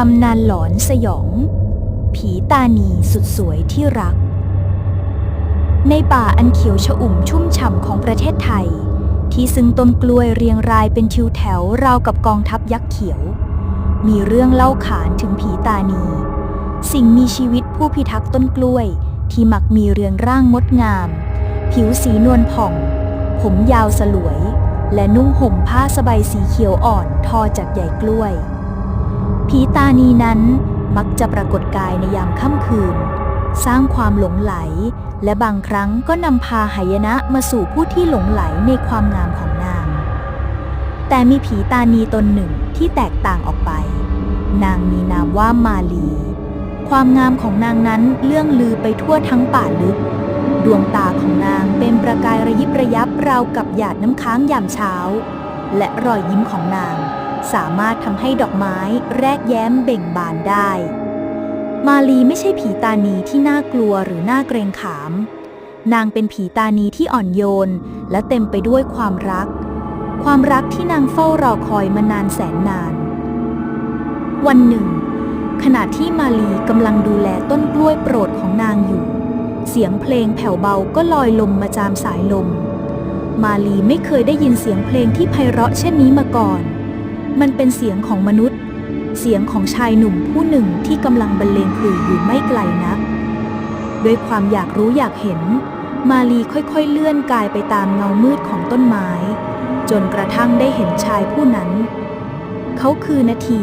ตำนานหลอนสยอง ผีตานีสุดสวยที่รัก ในป่าอันเขียวชอุ่มชุ่มฉ่ำของประเทศไทย ที่ซึ่งต้นกล้วยเรียงรายเป็นทิวแถวราวกับกองทัพยักษ์เขียว มีเรื่องเล่าขานถึงผีตานี สิ่งมีชีวิตผู้พิทักษ์ต้นกล้วย ที่มักมีเรือนร่างงดงาม ผิวสีนวลผ่อง ผมยาวสลวย และนุ่งห่มผ้าสบายสีเขียวอ่อนทอจากใยกล้วย ผีตานีนั้นมักจะปรากฏกายในยามค่ำคืน สร้างความหลงไหล และบางครั้งก็นำพาหายนะมาสู่ผู้ที่หลงไหลในความงามของนาง แต่มีผีตานีตนหนึ่งที่แตกต่างออกไป นางมีนามว่ามาลี ความงามของนางนั้นเลื่องลือไปทั่วทั้งป่าลึก ดวงตาของนางเป็นประกายระยิบระยับราวกับหยาดน้ำค้างยามเช้า และรอยยิ้มของนาง สามารถทำให้ดอกไม้แรกแย้มเบ่งบานได้ มาลีไม่ใช่ผีตานีที่น่ากลัวหรือน่าเกรงขาม นางเป็นผีตานีที่อ่อนโยน และเต็มไปด้วยความรัก ความรักที่นางเฝ้ารอคอยมานานแสนนาน วันหนึ่ง ขณะที่มาลีกำลังดูแลต้นกล้วยโปรดของนางอยู่ เสียงเพลงแผ่วเบาก็ลอยลมมาจามสายลมมาลีไม่เคยได้ยินเสียงเพลงที่ไพเราะเช่นนี้มาก่อน มันเป็นเสียงของมนุษย์ เสียงของชายหนุ่มผู้หนึ่งที่กำลังบรรเลงขลุ่ยอยู่ไม่ไกลนัก ด้วยความอยากรู้อยากเห็น มาลีค่อยๆเลื่อนกายไปตามเงามืดของต้นไม้ จนกระทั่งได้เห็นชายผู้นั้น เขาคือนาที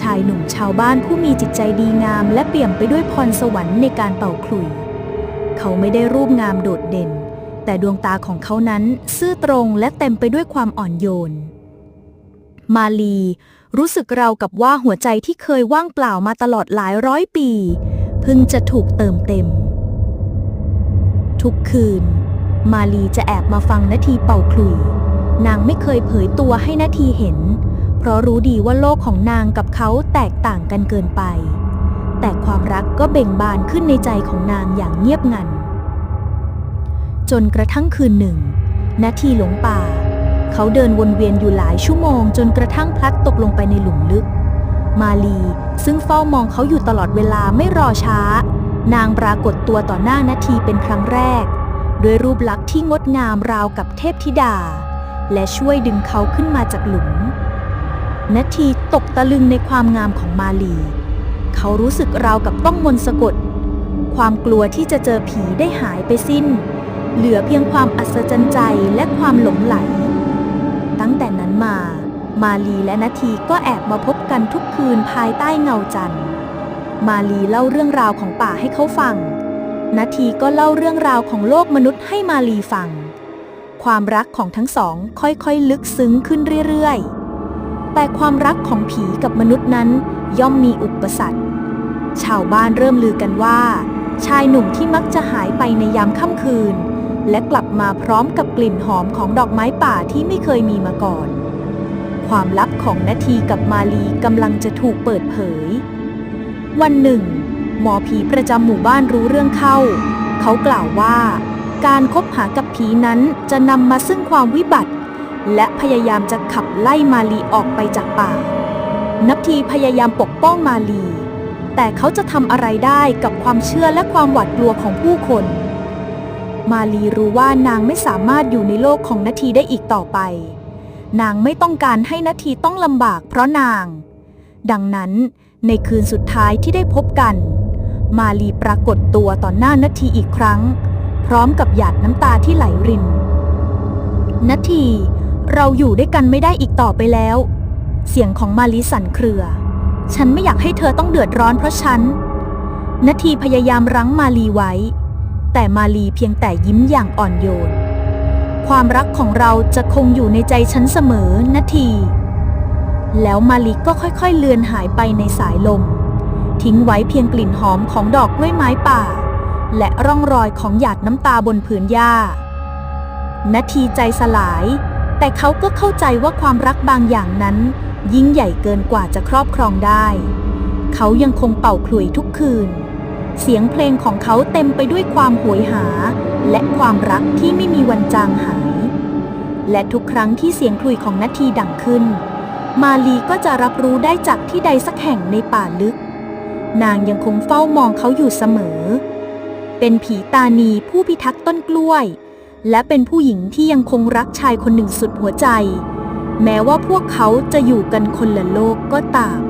ชายหนุ่มชาวบ้านผู้มีจิตใจดีงาม และเปี่ยมไปด้วยพรสวรรค์ในการเป่าขลุ่ยเขาไม่ได้รูปงามโดดเด่น แต่ดวงตาของเขานั้นซื่อตรงและเต็มไปด้วยความอ่อนโยน มาลี รู้สึกราวกับว่าหัวใจที่เคยว่างเปล่ามาตลอดหลายร้อยปี เพิ่งจะถูกเติมเต็ม ทุกคืน มาลีจะแอบมาฟังนาทีเป่าขลุย นางไม่เคยเผยตัวให้นาทีเห็น เพราะรู้ดีว่าโลกของนางกับเขาแตกต่างกันเกินไป แต่ความรักก็เบ่งบานขึ้นในใจของนางอย่างเงียบงันจนกระทั่งคืนหนึ่ง นาทีหลงป่า เขาเดินวนเวียนอยู่หลายชั่วโมงจนกระทั่งพลัดตกลงไปในหลุมลึก มาลีซึ่งเฝ้ามองเขาอยู่ตลอดเวลาไม่รอช้า นางปรากฏตัวต่อหน้านาทีเป็นครั้งแรก ด้วยรูปลักษณ์ที่งดงามราวกับเทพธิดา และช่วยดึงเขาขึ้นมาจากหลุมนาทีตกตะลึงในความงามของมาลี เขารู้สึกราวกับต้องมนต์สะกด ความกลัวที่จะเจอผีได้หายไปสิ้น เหลือเพียงความอัศจรรย์ใจและความหลงไหล ตั้งแต่นั้นมา มาลีและนาทีก็แอบมาพบกันทุกคืนภายใต้เงาจันทร์ มาลีเล่าเรื่องราวของป่าให้เขาฟัง นาทีก็เล่าเรื่องราวของโลกมนุษย์ให้มาลีฟัง ความรักของทั้งสองค่อยๆลึกซึ้งขึ้นเรื่อยๆ แต่ความรักของผีกับมนุษย์นั้นย่อมมีอุปสรรค ชาวบ้านเริ่มลือกันว่า ชายหนุ่มที่มักจะหายไปในยามค่ำคืน และกลับมาพร้อมกับกลิ่นหอมของดอกไม้ป่าที่ไม่เคยมีมาก่อน ความลับของนาทีกับมาลีกำลังจะถูกเปิดเผย วันหนึ่ง หมอผีประจำหมู่บ้านรู้เรื่องเข้า เขากล่าวว่า การคบหากับผีนั้นจะนำมาซึ่งความวิบัติ และพยายามจะขับไล่มาลีออกไปจากป่า นับทีพยายามปกป้องมาลี แต่เขาจะทำอะไรได้กับความเชื่อและความหวาดกลัวของผู้คน มาลีรู้ว่านางไม่สามารถอยู่ในโลกของนาทีได้อีกต่อไป นางไม่ต้องการให้นาทีต้องลำบากเพราะนาง ดังนั้นในคืนสุดท้ายที่ได้พบกัน มาลีปรากฏตัวต่อหน้านาทีอีกครั้ง พร้อมกับหยาดน้ำตาที่ไหลรินนาทีเราอยู่ด้วยกันไม่ได้อีกต่อไปแล้ว เสียงของมาลีสั่นเครือ ฉันไม่อยากให้เธอต้องเดือดร้อนเพราะฉันนาทีพยายามรั้งมาลีไว้ แต่มาลีเพียงแต่ยิ้มอย่างอ่อนโยน ความรักของเราจะคงอยู่ในใจฉันเสมอนาที แล้วมาลีก็ค่อยๆเลือนหายไปในสายลม ทิ้งไว้เพียงกลิ่นหอมของดอกกล้วยไม้ป่า และร่องรอยของหยาดน้ำตาบนผืนหญ้านาทีใจสลาย แต่เขาก็เข้าใจว่าความรักบางอย่างนั้น ยิ่งใหญ่เกินกว่าจะครอบครองได้ เขายังคงเป่าขลุ่ยทุกคืน เสียงเพลงของเขาเต็มไปด้วยความโหยหา และความรักที่ไม่มีวันจางหาย และทุกครั้งที่เสียงขลุ่ยของนาทีดังขึ้น มาลีก็จะรับรู้ได้จากที่ใดสักแห่งในป่าลึก นางยังคงเฝ้ามองเขาอยู่เสมอ เป็นผีตานีผู้พิทักษ์ต้นกล้วย และเป็นผู้หญิงที่ยังคงรักชายคนหนึ่งสุดหัวใจ แม้ว่าพวกเขาจะอยู่กันคนละโลกก็ตาม